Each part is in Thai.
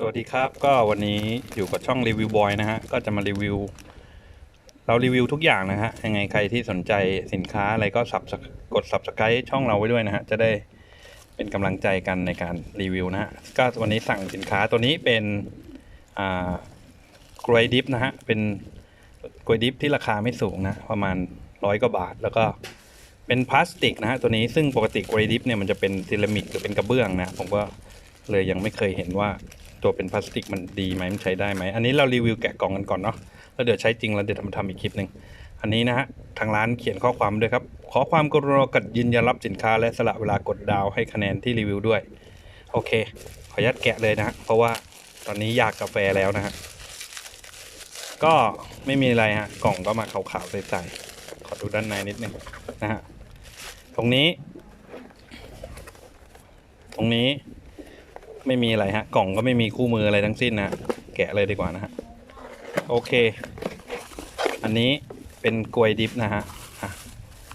สวัสดีครับก็วันนี้อยู่กับช่องรีวิวบอยนะฮะก็จะมารีวิว เรารีวิวทุกอย่างนะฮะยังไงใครที่สนใจสินค้าอะไรก็สับกด subscribe ช่องเราไว้ด้วยนะฮะจะได้เป็นกำลังใจกันในการรีวิวนะฮะก็วันนี้สั่งสินค้าตัวนี้เป็นอ่ากรวยดิฟนะฮะเป็นกรวยดิฟที่ราคาไม่สูงนะประมาณร้อยกว่าบาท แล้วก็เป็นพลาสติกนะฮะตัวนี้ซึ่งปกติกรวยดิฟเนี่ยมันจะเป็นเซรามิกหรือเป็นกระเบื้องนะผมก็เลยยังไม่เคยเห็นว่า ตัวเป็นพลาสติกมันดีไหมมันใช้ได้ไหม อันนี้เรารีวิวแกะกล่องกันก่อนเนาะแล้วเดี๋ยวใช้จริงแล้วเดี๋ยวทำทำอีกคลิปหนึ่งอันนี้นะฮะทางร้านเขียนข้อความด้วยครับ ขอความกรุณากัดยืนยันรับสินค้าและสละเวลากดดาวให้คะแนนที่รีวิวด้วย โอเค ขออนุญาตแกะเลยนะฮะเพราะว่าตอนนี้อยากกาแฟแล้วนะฮะก็ไม่มีอะไรฮะกล่องก็มาขาวๆใสๆขอดูด้านในนิดนึงนะฮะตรงนี้ ตรงนี้ ไม่มีอะไรฮะ กล่องก็ไม่มีคู่มืออะไรทั้งสิ้นนะ แกะเลยดีกว่านะฮะ โอเค อันนี้เป็นกลวยดิฟนะฮะ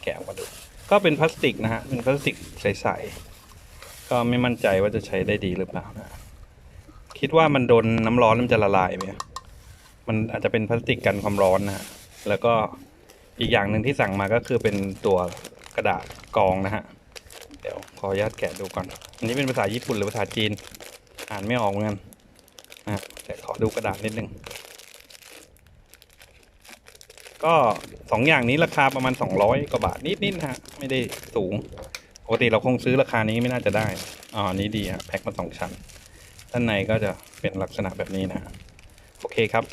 แกะออกมาดู ก็เป็นพลาสติกนะฮะ เป็นพลาสติกใสๆ ก็ไม่มั่นใจว่าจะใช้ได้ดีหรือเปล่านะ คิดว่ามันโดนน้ำร้อนมันจะละลายไหมมันอาจจะเป็นพลาสติกกันความร้อนนะฮะ แล้วก็อีกอย่างหนึ่งที่สั่งมาก็คือเป็นตัวกระดาษกองนะฮะ เดี๋ยวขออนุญาตแกะดูก่อน อันนี้เป็นภาษาญี่ปุ่นหรือภาษาจีน อ่านไม่ออกเหมือนกันนะแต่ขอดูกระดาษนิดนึงก็สองอย่างนี้ราคาประมาณ 200 กว่าบาทนิดๆนะฮะไม่ได้สูงปกติเราคงซื้อราคานี้ไม่น่าจะได้อ๋อนี้ดีฮะแพ็คมาสองชั้นด้านในก็จะเป็นลักษณะแบบนี้นะฮะโอเคครับ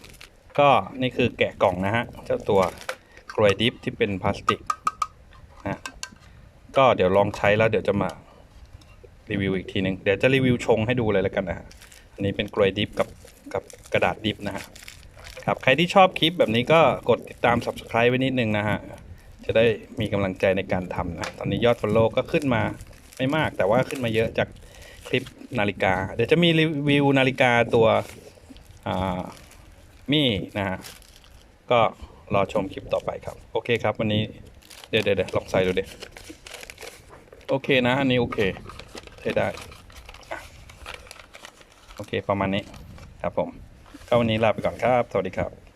ก็นี่คือแกะกล่องนะฮะเจ้าตัวกรวยดิฟที่เป็นพลาสติกนะก็เดี๋ยวลองใช้แล้วเดี๋ยวจะมา รีวิวอีกทีหนึ่งเดี๋ยวจะรีวิวชงให้ดูเลยแล้วกันนะฮะอันนี้เป็นกรวยดิฟกับกับกระดาษดิฟนะฮะครับใครที่ชอบคลิปแบบนี้ก็กดติดตาม subscribe ไว้นิดนึงนะฮะจะได้มีกำลังใจในการทำนะตอนนี้ยอด follow ก็ขึ้นมาไม่มาก แต่ว่าขึ้นมาเยอะจากคลิปนาฬิกา เดี๋ยวจะมีรีวิวนาฬิกาตัวอ่ามี่นะฮะก็รอชมคลิปต่อไปครับ โอเคครับ วันนี้เดี๋ยวเดี๋ยวลองใส่ดูเดิโอเคนะ อันนี้โอเค ใช้ได้ โอเคประมาณนี้ครับผมก็วันนี้ลาไปก่อนครับ สวัสดีครับ